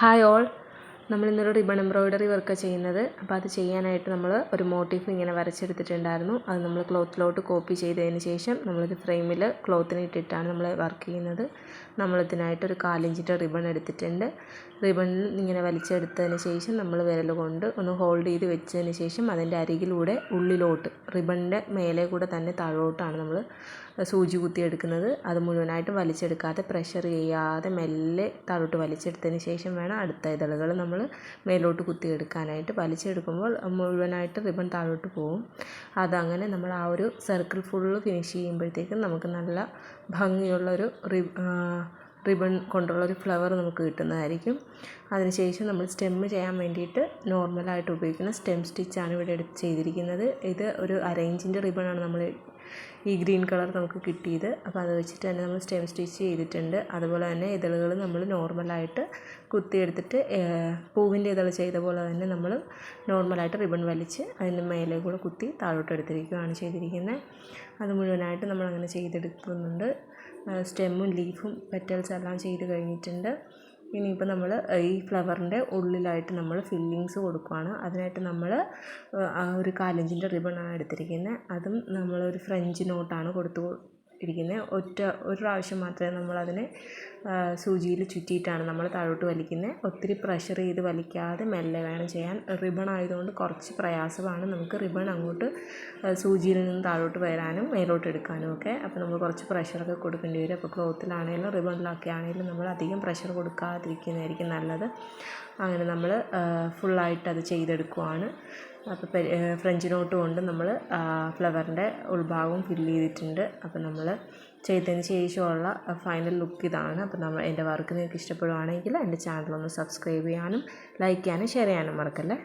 Hi all നമ്മൾ ഇന്നൊരു ribbon embroidery work ചെയ്യുന്നത്. അപ്പോൾ അത് ചെയ്യാനായിട്ട് നമ്മൾ ഒരു മോട്ടീഫ് ഇങ്ങനെ വരച്ചെടുത്തിട്ടുണ്ടായിരുന്നു. അത് നമ്മൾ ക്ലോത്തിലോട്ട് കോപ്പി ചെയ്തതിന് ശേഷം നമ്മളൊരു ഫ്രെയിമിൽ ക്ലോത്തിന് ഇട്ടിട്ടാണ് നമ്മൾ വർക്ക് ചെയ്യുന്നത്. നമ്മളിതിനായിട്ട് ഒരു കാലിഞ്ചിന്റെ റിബൺ എടുത്തിട്ടുണ്ട്. റിബൺ ഇങ്ങനെ വലിച്ചെടുത്തതിന് ശേഷം നമ്മൾ വിരൽ കൊണ്ട് ഒന്ന് ഹോൾഡ് ചെയ്ത് വെച്ചതിന് ശേഷം അതിന്റെ അരികിലൂടെ ഉള്ളിലോട്ട് റിബണിന്റെ മേലെ കൂടെ തന്നെ താഴോട്ടാണ് നമ്മൾ സൂചി കുത്തി എടുക്കുന്നത്. അത് മുഴുവനായിട്ട് വലിച്ചെടുക്കാതെ പ്രഷർ ചെയ്യാതെ മെല്ലെ താഴോട്ട് വലിച്ചെടുത്തതിന് ശേഷം വേണം അടുത്ത ഇതളുകൾ നമ്മൾ മേലോട്ട് കുത്തിയെടുക്കാനായിട്ട്. വലിച്ചെടുക്കുമ്പോൾ മുഴുവനായിട്ട് റിബൺ താഴോട്ട് പോകും അതങ്ങനെ നമ്മൾ ആ ഒരു സർക്കിൾ ഫുള്ള് ഫിനിഷ് ചെയ്യുമ്പോഴത്തേക്കും നമുക്ക് നല്ല ഭംഗിയുള്ളൊരു റിബ് റിബൺ കൊണ്ടുള്ള ഒരു ഫ്ലവർ നമുക്ക് കിട്ടുന്നതായിരിക്കും. അതിനുശേഷം നമ്മൾ സ്റ്റെം ചെയ്യാൻ വേണ്ടിയിട്ട് നോർമലായിട്ട് ഉപയോഗിക്കുന്ന സ്റ്റെം സ്റ്റിച്ചാണ് ഇവിടെ എടുത്ത് ചെയ്തിരിക്കുന്നത്. ഇത് ഒരു അരേഞ്ചിന്റെ റിബൺ ആണ് നമ്മൾ ഈ ഗ്രീൻ കളർ നമുക്ക് കിട്ടിയത്. അപ്പോൾ അത് വെച്ചിട്ട് തന്നെ നമ്മൾ സ്റ്റെം സ്റ്റിച്ച് ചെയ്തിട്ടുണ്ട്. അതുപോലെ തന്നെ ഇതളുകൾ നമ്മൾ നോർമലായിട്ട് കുത്തിയെടുത്തിട്ട് പൂവിന്റെ ഇതൾ ചെയ്ത പോലെ തന്നെ നമ്മൾ നോർമലായിട്ട് റിബൺ വലിച്ച് അതിന്റെ മേലെ കൂടെ കുത്തി താഴോട്ട് എടുത്തിരിക്കുകയാണ് ചെയ്തിരിക്കുന്നത് അത് മുഴുവനായിട്ട് നമ്മൾ അങ്ങനെ ചെയ്തെടുക്കുന്നുണ്ട്. സ്റ്റെമ്മും ലീഫും പെറ്റൽസ് എല്ലാം ചെയ്ത് കഴിഞ്ഞിട്ടുണ്ട്. ഇനിയിപ്പോൾ നമ്മൾ ഈ ഫ്ലവറിന്റെ ഉള്ളിലായിട്ട് നമ്മൾ ഫില്ലിങ്സ് കൊടുക്കുകയാണ് അതിനായിട്ട് നമ്മൾ ഒരു കാലഞ്ചിന്റെ റിബണാണ് എടുത്തിരിക്കുന്നത് അതും നമ്മളൊരു ഫ്രഞ്ച് നോട്ടാണ് കൊടുത്തു ഇരിക്കുന്നത് ഒറ്റ ഒരു പ്രാവശ്യം മാത്രമേ നമ്മളതിനെ സൂചിയിൽ ചുറ്റിയിട്ടാണ് നമ്മൾ താഴോട്ട് വലിക്കുന്നത് ഒത്തിരി പ്രഷർ ചെയ്ത് വലിക്കാതെ മെല്ലെ വേണം ചെയ്യാൻ. റിബൺ ആയതുകൊണ്ട് കുറച്ച് പ്രയാസമാണ് നമുക്ക് റിബൺ അങ്ങോട്ട് സൂചിയിൽ നിന്ന് താഴോട്ട് വരാനും മേലോട്ട് എടുക്കാനും ഒക്കെ. അപ്പോൾ നമ്മൾ കുറച്ച് പ്രഷറൊക്കെ കൊടുക്കേണ്ടി വരും. അപ്പോൾ ക്ലോത്തിലാണെങ്കിലും റിബണിലൊക്കെ ആണെങ്കിലും നമ്മൾ അധികം പ്രഷർ കൊടുക്കാതിരിക്കുന്നതായിരിക്കും നല്ലത്. അങ്ങനെ നമ്മൾ ഫുള്ളായിട്ട് അത് ചെയ്തെടുക്കുവാണ്. അപ്പോൾ ഫ്രഞ്ച് നോട്ട് കൊണ്ട് നമ്മൾ ഫ്ലവറിന്റെ ഉൾഭാഗവും ഫില്ല് ചെയ്തിട്ടുണ്ട്. അപ്പോൾ നമ്മൾ ചെയ്തതിന് ശേഷമുള്ള ഫൈനൽ ലുക്ക് ഇതാണ്. അപ്പോൾ നമ്മൾ എന്റെ വർക്ക് നിങ്ങൾക്ക് ഇഷ്ടപ്പെടുവാണെങ്കിൽ എന്റെ ചാനൽ ഒന്ന് സബ്സ്ക്രൈബ് ചെയ്യാനും ലൈക്ക് ചെയ്യാനും ഷെയർ ചെയ്യാനും മറക്കല്ലേ?